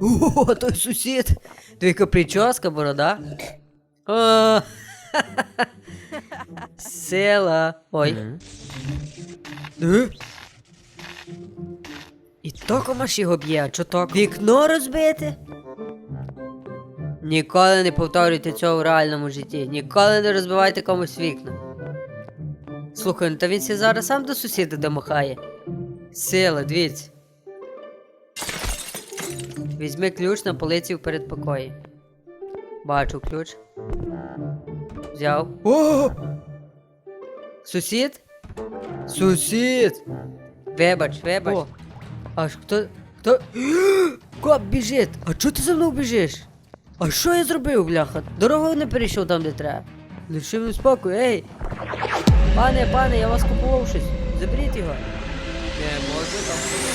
О, той сусід. Твійка прическа, борода. О, Села. Ой. Е? І током аж його б'є, а чо? Вікно розбите? Ніколи не повторюйте цього в реальному житті. Ніколи не розбивайте комусь вікна. Слухай, ну та він сі зараз сам до сусіда домахає. Сила, дивіться. Візьми ключ на полиці в передпокої. Бачу ключ. Взяв. О! Сусід? Сусід! Вибач, вибач. О, аж хто. Хто. Коп біжить! А чого ти за мною біжиш? А що я зробив, бляха? Дорогу не перейшов там, де треба. Лиши мене спокою, ей! Пане, пане, я вас купував щось. Заберіть його. Не можу там.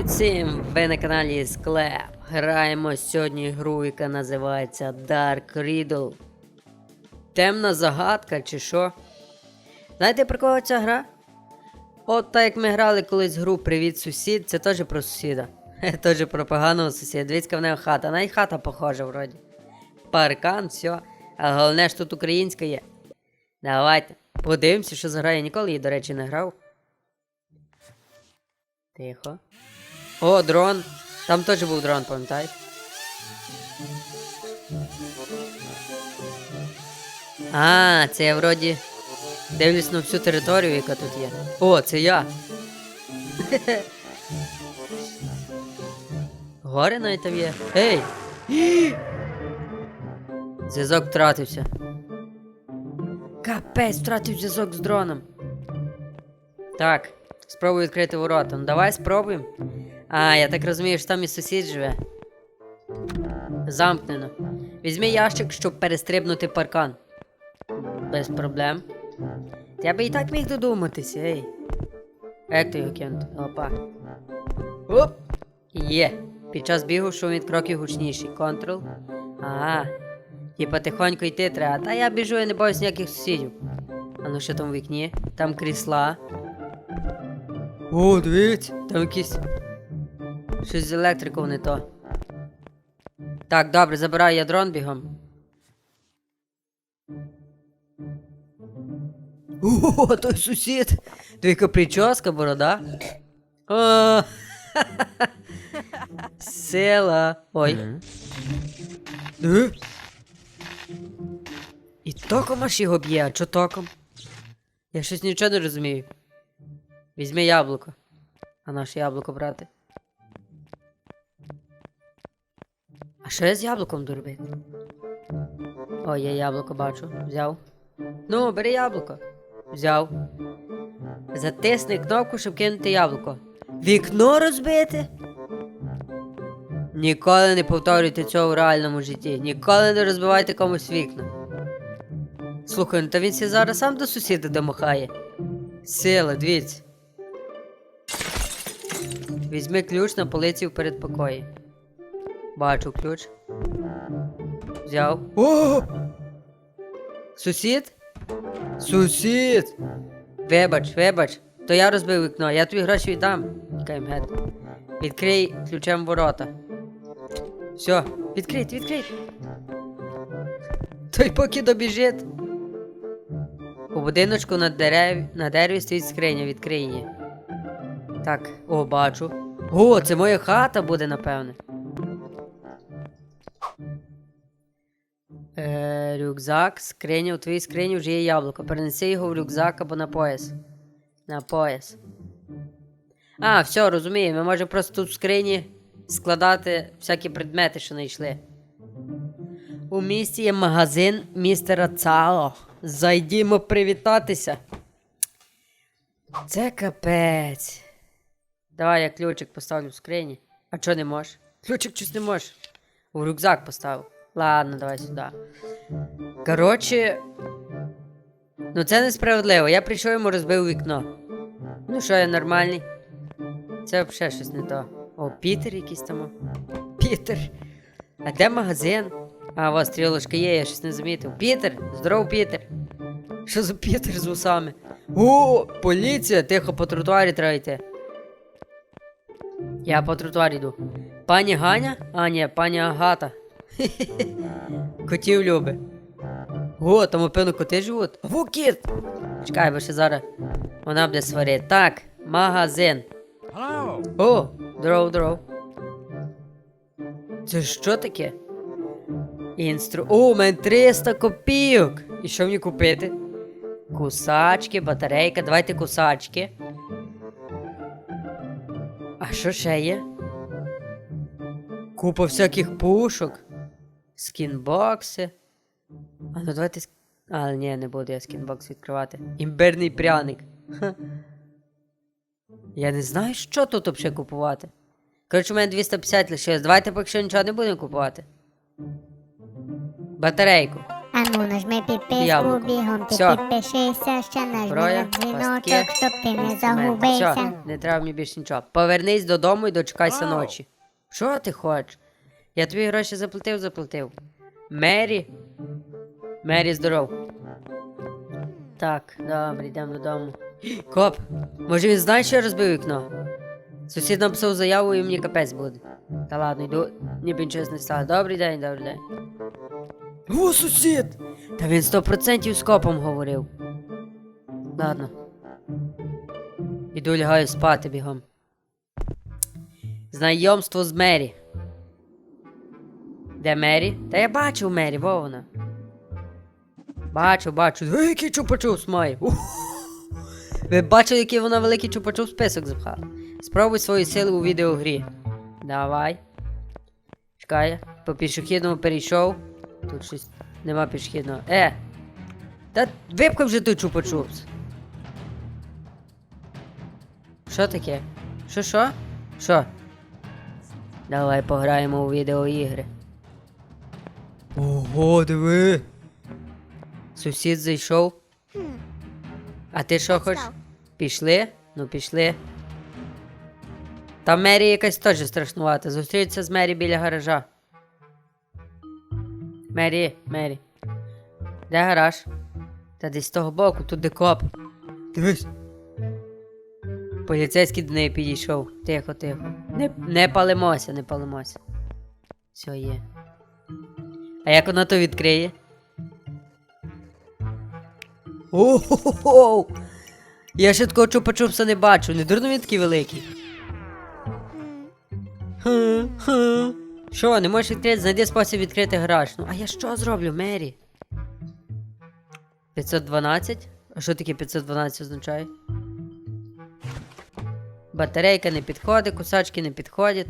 Привіт всім! Ви на каналі Склеп. Граємо сьогодні гру, яка називається Dark Riddle. Темна загадка чи що? Знаєте про кого ця гра? От так як ми грали колись гру Привіт сусід, це теж про сусіда. Теж про поганого сусіда. Дивіться, в нього хата. Навіть хата похожа вроді. Паркан, все. А головне ж тут українська є. Давайте. Подивимося, що за гра. Я ніколи її, до речі, не грав. Тихо. О, дрон. Там теж був дрон, пам'ятаєте? А, це я вроді дивлюсь на всю територію, яка тут є. О, це я. Гори навіть там є. Ей! Зв'язок втратився. Капець, втратив зв'язок з дроном. Так, спробую відкрити ворота. Ну давай спробуємо. А, я так розумію, що там і сусід живе. Замкнено. Візьми ящик, щоб перестрибнути паркан. Без проблем. Я би і так міг додуматися, ей. Як ти його кинути? Опа. Оп! Є. Під час бігу шум від кроків гучніший. Контрол. Ага. Типа тихонько йти треба. Та я біжу і не боюсь ніяких сусідів. А ну що там в вікні? Там крісла. О, дивіться, там якісь. Щось з електрикою не то. Так, добре, забираю я дрон бігом. О, той сусід! Твійка прическа, борода. О, Села. Ой. Е? І током аж його б'є, а чо током? Я щось нічого не розумію. Візьми яблуко. А наше яблуко брати. Що я з яблуком буду робити? О, я яблуко бачу. Взяв. Ну, бери яблуко. Взяв. Затисни кнопку, щоб кинути яблуко. Вікно розбити? Ніколи не повторюйте цього в реальному житті. Ніколи не розбивайте комусь вікна. Слухай, ну та він зараз сам до сусіда домахає. Сила, дивіться. Візьми ключ на полиці в передпокої. Бачу ключ. Взяв. О! Сусід? Сусід! Вибач, вибач, то я розбив вікно, я тобі гроші віддам. Тікаємо геть. Відкрий ключем ворота. Все, відкрийте, відкрийте. Той поки добіжить. У будиночку на, дерев... на дереві стоїть скриня, відкрий її. Так, о, бачу. О, це моя хата буде, напевне. Е, рюкзак, скриня, у твоїй скрині вже є яблуко. Перенеси його в рюкзак або на пояс. На пояс. А, все, розумію. Ми можемо просто тут в скрині складати всякі предмети, що знайшли. У місті є магазин містера Цао. Зайдімо привітатися. Це капець. Давай я ключик поставлю в скрині. А чого не можеш? Ключик щось не можеш. У рюкзак поставив. Ладно, давай сюди. Коротше. Ну це несправедливо. Я прийшов йому розбив вікно. Ну що, я нормальний? Це взагалі щось не то. О, Пітер якийсь там. Пітер. А де магазин? А, у вас стрілочка є, я щось не замітив. Пітер! Здоров, Пітер! Що за Пітер з усами? О, поліція! Тихо по тротуарі треба йти. Я по тротуарі йду. Пані Ганя? А, ні, пані Агата. Котів любить. О, там опевно коти живуть. Во кіт! Чекай, бо ще зараз вона буде сварити. Так, магазин. О, здоров, здоров. Це що таке? Інстру. О, у мене 300 копійок! І що мені купити? Кусачки, батарейка, давайте кусачки. А що ще є? Купа всяких пушок. Скінбокси. А ну давайте. ск- А, ні, не буду я скінбокс відкривати. Імбирний пряник. Ха. Я не знаю, що тут взагалі купувати. Коротше, у мене 250 лишилось. Давайте поки що нічого не будемо купувати. Батарейку. А ну нажми підписку, Яблуко. бігом ти Всьо. підпишися, ще нажми Зброя, на дзвіночок, пастки, щоб ти не Все, загубився. не треба мені більше нічого. Повернись додому і дочекайся ночі. Що ти хочеш? Я тобі гроші заплатив, заплатив. Мері. Мері, здоров. Так, добре, йдемо додому. Коп, може він знає, що я розбив вікно? Сусід написав заяву і мені капець буде. Та ладно, йду, ніби нічого не стало. Добрий день, добрий день. О, сусід! Та він сто процентів з копом говорив. Ладно. Іду лягаю спати бігом. Знайомство з Мері. Де Мері? Та я бачив Мері, во вона. Бачу, бачу. Який чупачус має. Ви бачили, який вона великий чупачус список запхала? Спробуй свої сили у відеогрі. Давай. Чекай, по пішохідному перейшов. Тут щось нема пішохідного. Е! Та випкай вже той чупа-чупс. Що таке? Що що? Що? Давай пограємо у відеоігри. Ого, диви. Сусід зайшов. А ти що хочеш? Пішли? Ну пішли. Там Мері якась теж страшнувата. Зустріться з Мері біля гаража. Мері, Мері. Де гараж? Та десь з того боку, тут де коп. Дивись. Поліцейський до неї підійшов. Тихо, тихо. Не, не палимося, не палимося. Все є. А як вона то відкриє? Ого! Я ще такого чупа-чупса не бачу, не дурно він такий великий. Що, не можеш відкрити? Знайди спосіб відкрити гараж. Ну, а я що зроблю, Мері? 512? А що таке 512 означає? Батарейка не підходить, кусачки не підходять.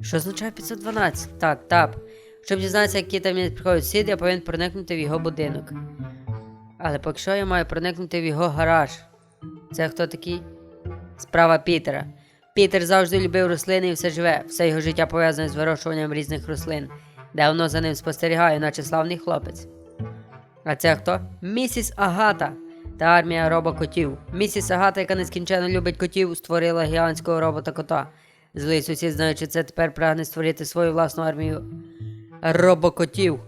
Що означає 512? Так, тап. Щоб дізнатися, які там не підходять сусід, я повинен проникнути в його будинок. Але поки що я маю проникнути в його гараж. Це хто такий? Справа Пітера. Пітер завжди любив рослини і все живе. Все його життя пов'язане з вирощуванням різних рослин. Давно за ним спостерігаю, наче славний хлопець. А це хто? Місіс Агата та армія робокотів. Місіс Агата, яка нескінченно любить котів, створила гігантського робота кота. Злий сусід, знаючи це, тепер прагне створити свою власну армію робокотів.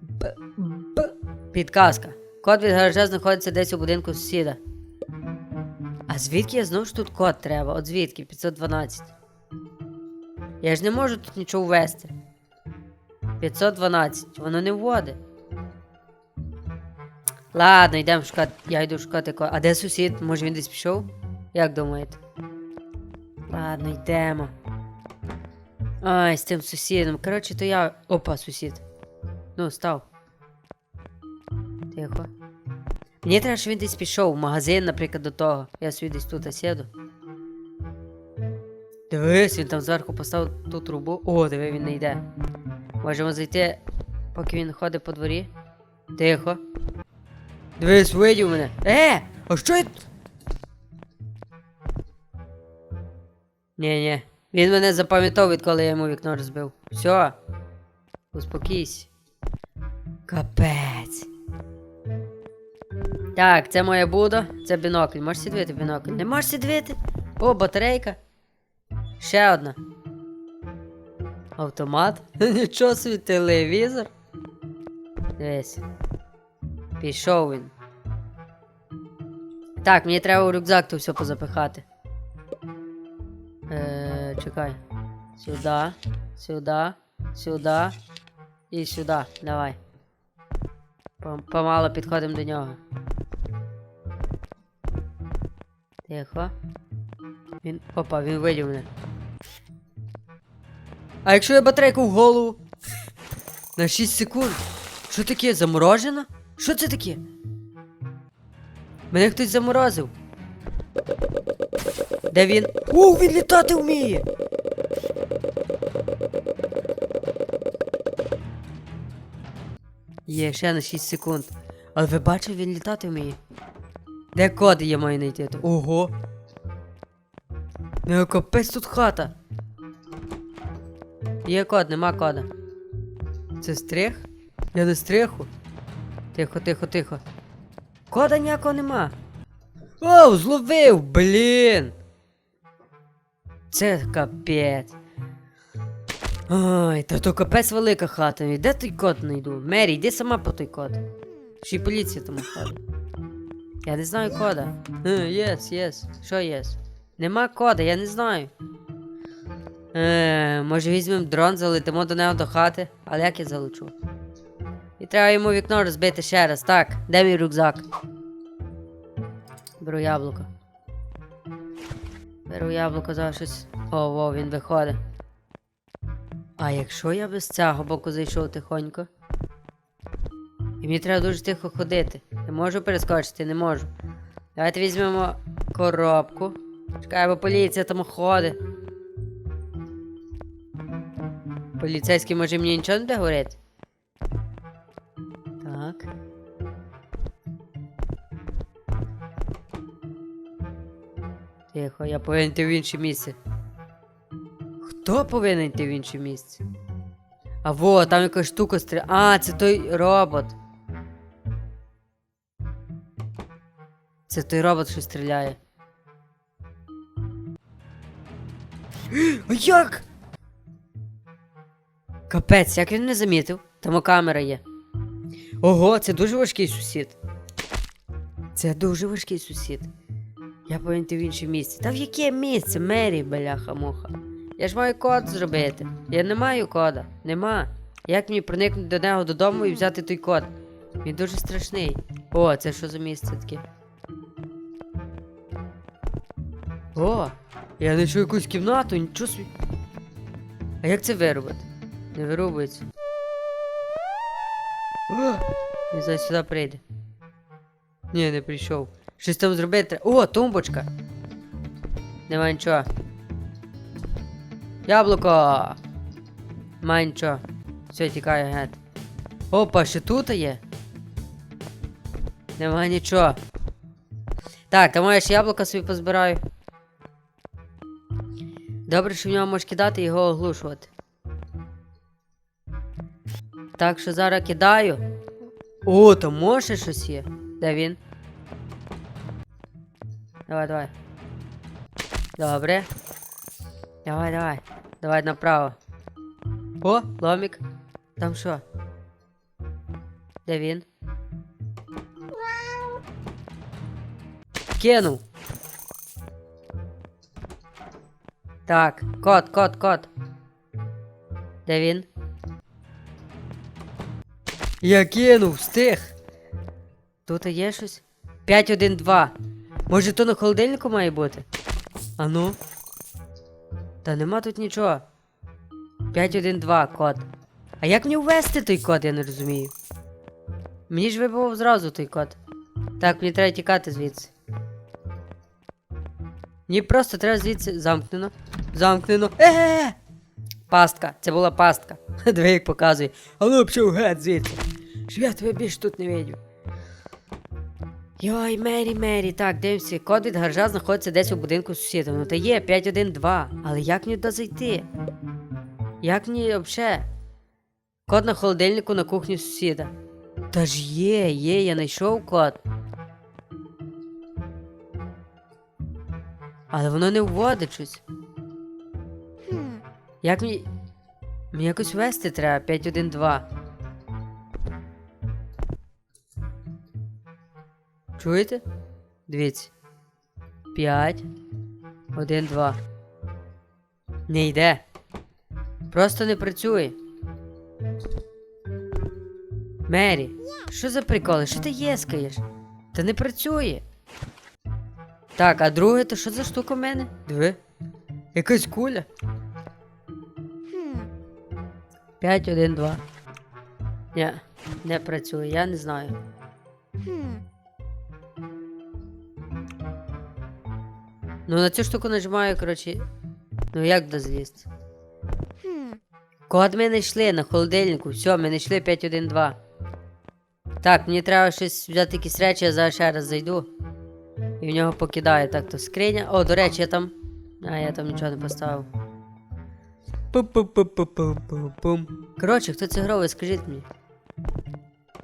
Б- б- Підказка. Код від гаража знаходиться десь у будинку сусіда. А звідки я знову ж тут код треба? От звідки? 512. Я ж не можу тут нічого ввести. 512. Воно не вводить. Ладно, йдемо шукати. Я йду шукати код. А де сусід? Може він десь пішов? Як думаєте? Ладно, йдемо. Ай, з тим сусідом. Коротше, то я. Опа, сусід. Ну, став. Тихо. Мені треба, щоб він десь пішов в магазин, наприклад, до того. Я собі десь тут сіду. Дивись, він там зверху поставив ту трубу. О, диви, він не йде. Можемо зайти, поки він ходить по дворі. Тихо. Дивись, видів мене. Е! А що я. Ні, ні, Він мене запам'ятав, відколи я йому вікно розбив. Все. Успокійся. Капець. Так, це моя Буда, це бінокль. Можеш сідвити бінокль? Не можеш сідвити? О, батарейка. Ще одна. Автомат? Нічого собі, телевізор. Дивись. Пішов він. Так, мені треба у рюкзак то все позапихати. Чекай. Сюди, сюди, сюди і сюди. Давай. Пом- Помало підходимо до нього. Тихо. Він. Опа, він видів мене. А якщо я батарейку в голову? На 6 секунд. Що таке? Заморожено? Що це таке? Мене хтось заморозив. Де він? О, він літати вміє! Є, ще на 6 секунд. Але ви бачите, він літати вміє. Де коди я маю знайти? Ого! Не капець тут хата. Є код, нема кода. Це стрих? Я не стриху. Тихо, тихо, тихо. Кода ніякого нема. Оу, зловив, блін. Це капець. Ой, та то капець велика хата. Де той код знайду? Мері, йди сама по той код. Ще й поліція тому ходить. Я не знаю кода. Єс, єс. Що єс? Нема кода, я не знаю. Е, може візьмемо дрон, залетимо до нього до хати, але як я залечу? І треба йому вікно розбити ще раз. Так, де мій рюкзак? Беру яблуко. Беру яблуко за щось. О, він виходить. А якщо я без цього боку зайшов тихонько? І мені треба дуже тихо ходити. Не можу перескочити, не можу. Давайте візьмемо коробку. Чекай, бо поліція там ходить. Поліцейський може мені нічого не буде говорити? Так. Тихо, я повинен йти в інше місце. Хто повинен йти в інше місце? А во, там якась штука стріляє. А, це той робот. Це той робот, що стріляє. А як? Капець, як він не замітив? Там камера є. Ого, це дуже важкий сусід. Це дуже важкий сусід. Я повинен в інше місце. Та в яке місце? Мері, бляха муха. Я ж маю код зробити. Я не маю кода. Нема. Як мені проникнути до нього додому і взяти той код? Він дуже страшний. О, це що за місце таке? О! Я знайшов якусь кімнату, нічого собі. А як це виробити? Не вирубується. О! Він сюди прийде. Ні, не прийшов. Щось там зробити. О, тумбочка. Нема нічого. Яблуко. Нема нічого. Все, тікає геть. Опа, ще тут є. Нема нічого. Так, то маєш яблука собі позбираю. Добре, що в нього можеш кидати і його оглушувати. Так що зараз кидаю. О, то може щось є. Де він? Давай, давай. Добре. Давай, давай. Давай направо. О, ломік. Там що? Де він? Кинув. Так, кот, кот, кот. Де він? Я кинув, встиг. Тут є щось? 5-1-2. Може то на холодильнику має бути? А ну? Та нема тут нічого. 5-1-2 код. А як мені ввести той код, я не розумію. Мені ж вибив зразу той код. Так, мені треба тікати звідси. Мені просто треба звідси замкнено. Замкнено. Е! Пастка, це була пастка. Диви, як показує. А ну пішов геть звідси. Щоб я тебе більше тут не видів. Йой, Мері, Мері, так, дивимося. Код від гаража знаходиться десь у будинку сусіда. Ну та є 512. Але як мені туди зайти? Як мені взагалі? Код на холодильнику на кухні сусіда. Та ж є, є, я знайшов код. Але воно не вводить щось. Як мені. Мені якось вести треба 512. Чуєте? Дивіться. 5. 1, 2. Не йде. Просто не працює. Мері, що за приколи? Що ти єскаєш? Та не працює. Так, а друге, то що за штука в мене? Диви. Якась куля. 5, 1, 2. Ні, не працює, я не знаю. Ну на цю штуку нажимаю, коротше. Ну як дозлізти? Код ми не йшли на холодильнику. Все, ми не йшли 512. Так, мені треба щось взяти якісь речі, я зараз ще раз зайду. І в нього покидаю. Так, то скриня. О, до речі, я там. А, я там нічого не поставив. Пум-пум-пум-пум-пум-пум. Коротше, хто це грав, ви скажіть мені.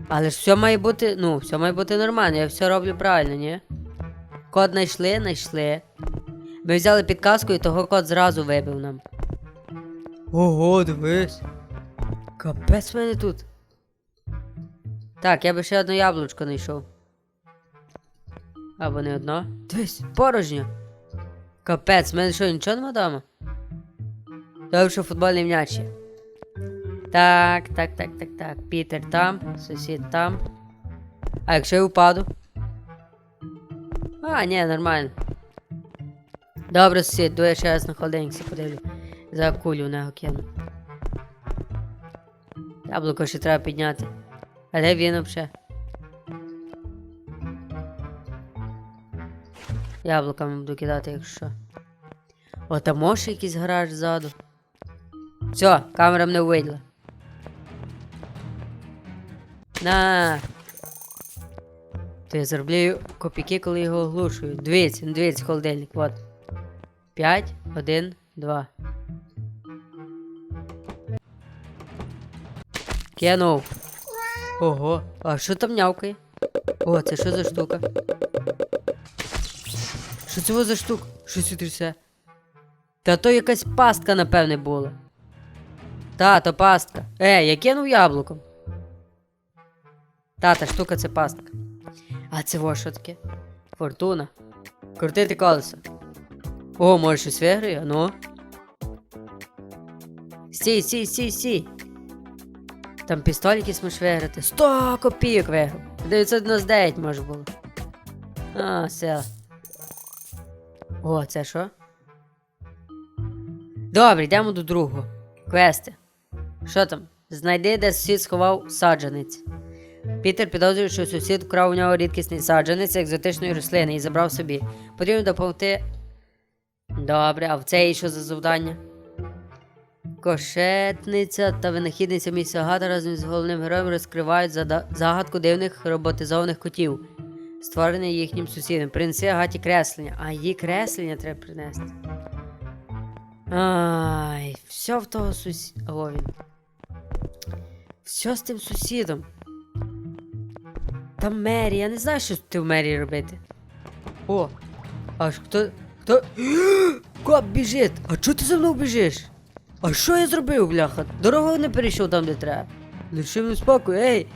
Але ж все має бути, ну, все має бути нормально, я все роблю правильно, ні? Код знайшли, знайшли. Ми взяли підказку і того код зразу вибив нам. Ого, дивись. Капець в мене тут. Так, я би ще одне яблучко знайшов. Або не одно. Дивись, порожньо. Капець, в мене що, нічого нема дома? Добре, що футбольний м'яч є. Так, так, так, так, так. Пітер там, сусід там. А якщо я впаду? А, ні, нормально. Добре, сусід, дує ще раз на холодильник подивлю. За кулю нього кину. Яблуко ще треба підняти. А де він взагалі? Яблуками буду кидати, якщо. що. О, там може якийсь гараж ззаду. Все, камера мене увиділа. На. То я заробляю копійки, коли його оглушую. Дивіться, дивіться, холодильник, от. 5, 1, 2. Кинув. Ого, а що там нявкає? О, це що за штука? Що це за штука? Що це трясе? Та то якась пастка, напевне, була. Та, то пастка. Е, я кинув яблуком. Та, та штука це пастка. А це во що таке? Фортуна. Крутити колесо. О, може щось виграє, ну. Стій, стій, стій, стій. Там пістоль якийсь виграти. 100 копійок виграв. 999 може було. А, все. О, це що? Добре, йдемо до другого. Квести. Що там? Знайди, де сусід сховав саджанець. Пітер підозрює, що сусід вкрав у нього рідкісний саджанець екзотичної рослини і забрав собі. Потрібно допомогти. Добре, а в це що за завдання? Кошетниця та винахідниця місця Агата разом з головним героєм розкривають загадку дивних роботизованих котів, створених їхнім сусідом. Принеси Агаті креслення. А її креслення треба принести. Ай, все в того сусіда. Він. Все з тим сусідом. Там Мері, я не знаю, що ти в Мері робити. О, аж хто. Хто. Коп біжить! А чого ти за мною біжиш? А що я зробив, бляха? Дорогу не перейшов там, де треба. Лиши мене спокою, ей!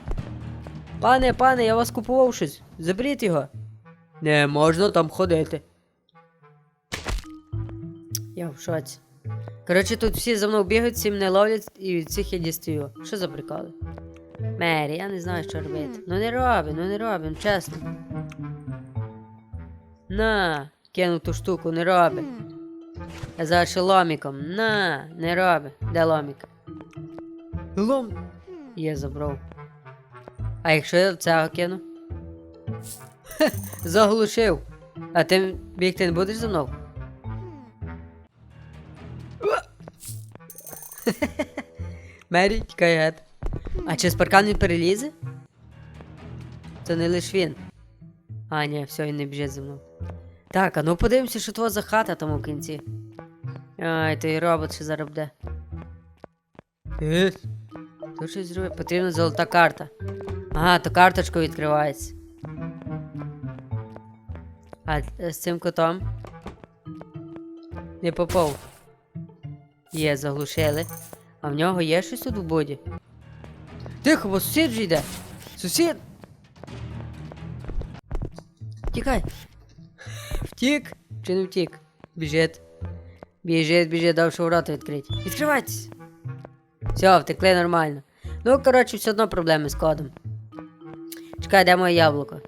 Пане, пане, я вас купував щось. Заберіть його. Не можна там ходити. Я в шоці. Коротше, тут всі за мною бігають, всі мене ловлять і від всіх я дістаю. Що за приколи? Мері, я не знаю, що робити. Ну не робимо, ну не робимо, чесно. На, кину ту штуку, не роби. Я зараз ще ломіком. На, не роби. Де ломік? Лом. Є забрав. А якщо я цього кину? Хе, Заглушив. А ти бігти не будеш за мною? Мері, тікай гет. А через паркан він перелізе? Це не лиш він. А, ні, все, він не біжить за мною. Так, а ну подивимося, що то за хата там у кінці. Ай, той робот ще зараз буде. Е, щось зробив. Потрібна золота карта. Ага, то карточка відкривається. А е, з цим котом? Не попав. Є, заглушили. А в нього є щось тут в боді? Тихо, бо сусід вже йде. Сусід! Тікай! Втік! Чи не втік? Біжить. Біжить, біжить, давши ворота відкрити. Відкривайтесь! Все, втекли нормально. Ну, коротше, все одно проблеми з кодом. Чекай, де моє яблуко?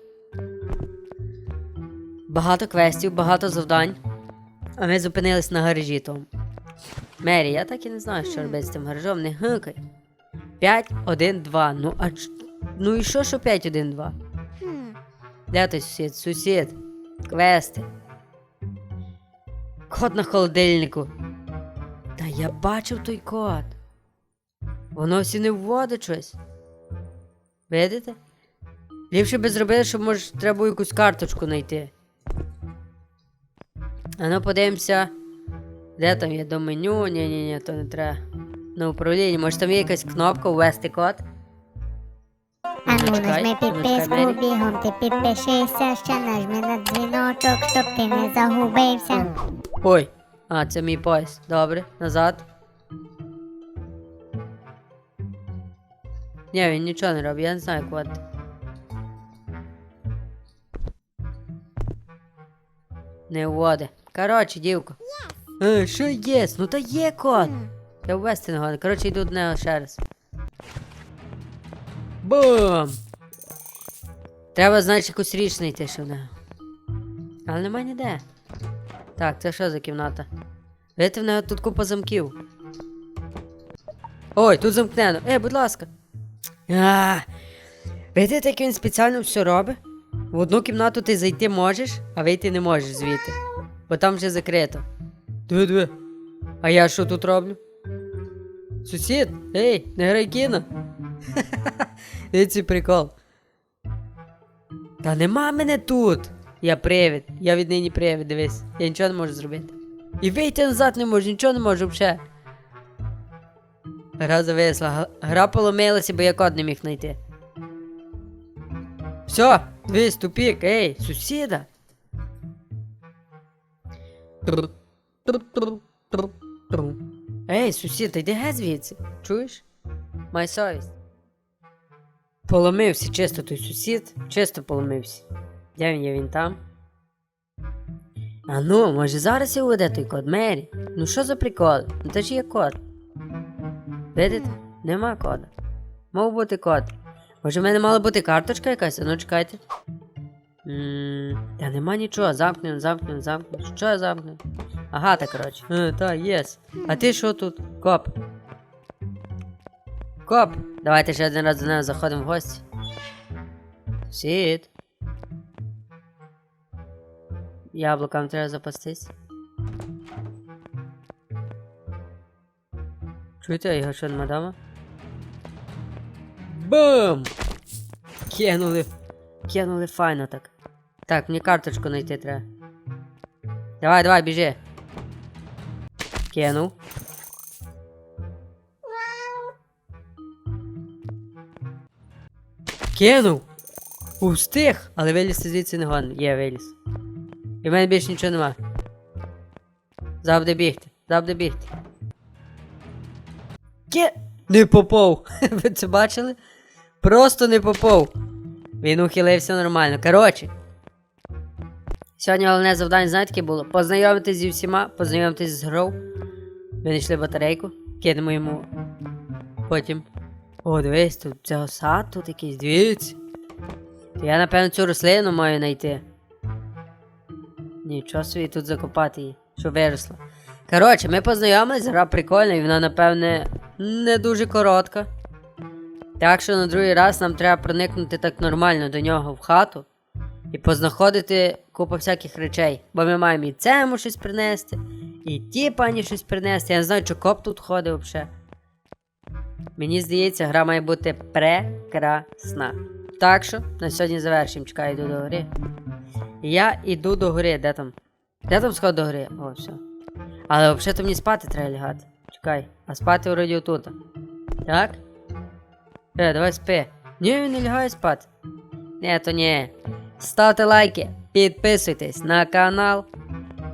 Багато квестів, багато завдань. А ми зупинились на гаражі тому. Мері, я так і не знаю, що робити з тим гаражом, не гикай. 5, 1, 2. Ну, а ч... Ну і що, що 5, 1, 2? Де той сусід? Сусід. Квести. Код на холодильнику. Та я бачив той код. Воно всі не вводить щось. Видите? Ліпше би зробили, щоб може треба якусь карточку знайти. А ну подивимося. Де там є до меню? Ні, ні, ні, то не треба. На управлінні. Може там є якась кнопка ввести код? А ну нажми підписку, бігом ти підпишися, ще нажми на дзвіночок, щоб ти не загубився. Ой. А, це мій пояс. Добре, назад. Ні, він нічого не робить, я не знаю код. Не вводи. Коротше, дівко. Е, що єс? Ну та є код. Я ввести не годен. Коротше, йду до нього ще раз. Бум! Треба, значить, якусь річ знайти, в. Але немає ніде. Так, це що за кімната? Видите, в нього тут купа замків. Ой, тут замкнено. Е, будь ласка. А, видите, як він спеціально все робить? В одну кімнату ти зайти можеш, а вийти не можеш звідти. Бо там вже закрито. Диви, диви. А я що тут роблю? Сусід, ей, не грай кіно. Дивіться прикол. Та нема мене тут. Я привид. Я віднині привид, дивись. Я нічого не можу зробити. І вийти назад не можу, нічого не можу взагалі. Гра зависла. Гра поломилася, бо я код не міг знайти. Все, дивись, тупік, ей, сусіда. Ей, сусід, йди геть звідси. Чуєш? Май совість. Поломився чисто той сусід, чисто поломився. Де він є він там? А ну, може зараз і уведе той код Мері? Ну що за прикол? Ну це ж є код. Видите? Нема кода. Мав бути код. Може в мене мала бути карточка якась? А ну чекайте. Ммм, та нема нічого, замкнено, замкнено, замкнено. Що я замкнено? Ага, так коротше. Е, та, єс. А ти що тут? Коп. Коп! Давайте ще один раз до нас заходимо в гості. Сід. Яблукам треба запастись. Чуєте, його що нема дома? Бам! Кинули. Кинули файно так. Так, мені карточку знайти треба. Давай, давай, біжи. Кинув. Кинув! Устиг! Але вилізти звідси не годен. Є, виліз. І в мене більше нічого нема. Завжди бігти, завжди бігти. Ке... Не попав! Ви це бачили? Просто не попав. Він ухилився нормально. Коротше. Сьогодні головне завдання, знаєте, яке було? Познайомитись зі всіма, познайомитись з грою. Ми знайшли батарейку, кинемо йому. Потім. О, дивись, тут цього сад тут якийсь, дивіться. Я, напевно, цю рослину маю знайти. Нічого собі тут закопати її, що виросла. Коротше, ми познайомились, гра прикольна, і вона, напевне, не дуже коротка. Так що на другий раз нам треба проникнути так нормально до нього в хату і познаходити купу всяких речей. Бо ми маємо і цему щось принести, і ті пані щось принести. Я не знаю, чи коп тут ходить взагалі. Мені здається, гра має бути прекрасна. Так що на сьогодні завершимо. Чекаю йду до гри. Я іду до гори, де там? Де там сход до гори? О, все. Але взагалі то мені спати треба лягати. Чекай, а спати вроді отут. Так? Е, давай спи. Ні, він не лягає спати. Ні, то ні. Ставте лайки, підписуйтесь на канал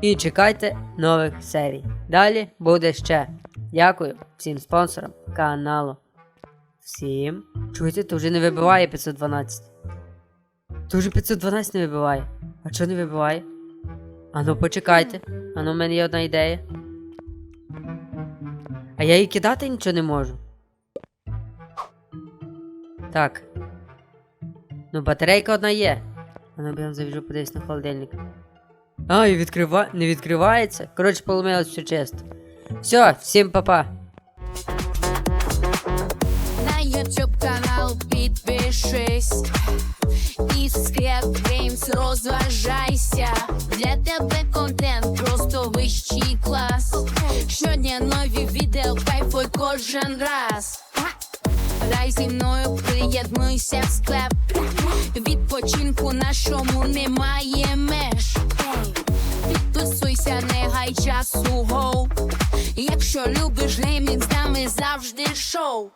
і чекайте нових серій. Далі буде ще. Дякую всім спонсорам каналу. Всім. Чуєте, то вже не вибиває 512. То вже 512 не вибиває. А чого не вибиває? Ану, почекайте. Ану, в мене є одна ідея. А я її кидати нічого не можу. Так. Ну, батарейка одна є. А ну я завіжу подивись на холодильник. А, і відкрива... не відкривається. Коротше, поломилось все чисто. Все, всім па-па. На YouTube канал підпишись і Games розважайся. Для тебе контент просто вищий клас. Щодня нові відео, кайфуй кожен раз. Дай зі мною приєднуйся в склеп. Відпочинку нашому немає меж. Підписуйся, не гай часу гоу. Якщо любиш геймінг, з нами завжди шоу.